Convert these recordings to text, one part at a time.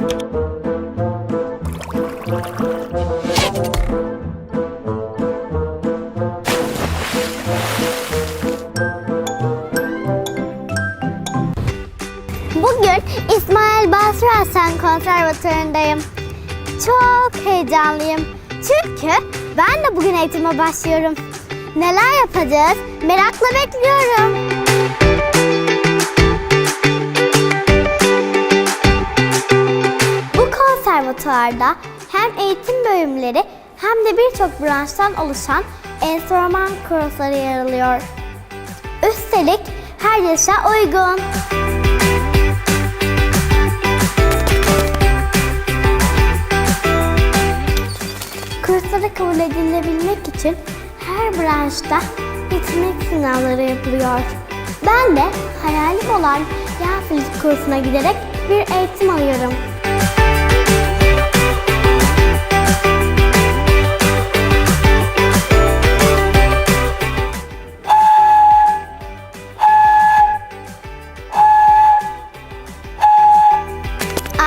Bugün İsmail Basri Hasan Konservatuvarındayım. Çok heyecanlıyım. Çünkü ben de bugün eğitime başlıyorum. Neler yapacağız? Merakla bekliyorum. Bu konservatuvarda hem eğitim bölümleri hem de birçok branştan oluşan enstrüman kursları yer alıyor. Üstelik her yaşa uygun. Kurslara kabul edilebilmek için her branşta yetenek sınavları yapılıyor. Ben de hayalim olan fizik kursuna giderek bir eğitim alıyorum.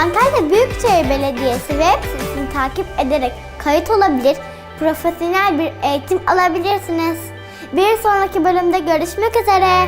Antalya Büyükşehir Belediyesi web sitesini takip ederek kayıt olabilir, profesyonel bir eğitim alabilirsiniz. Bir sonraki bölümde görüşmek üzere.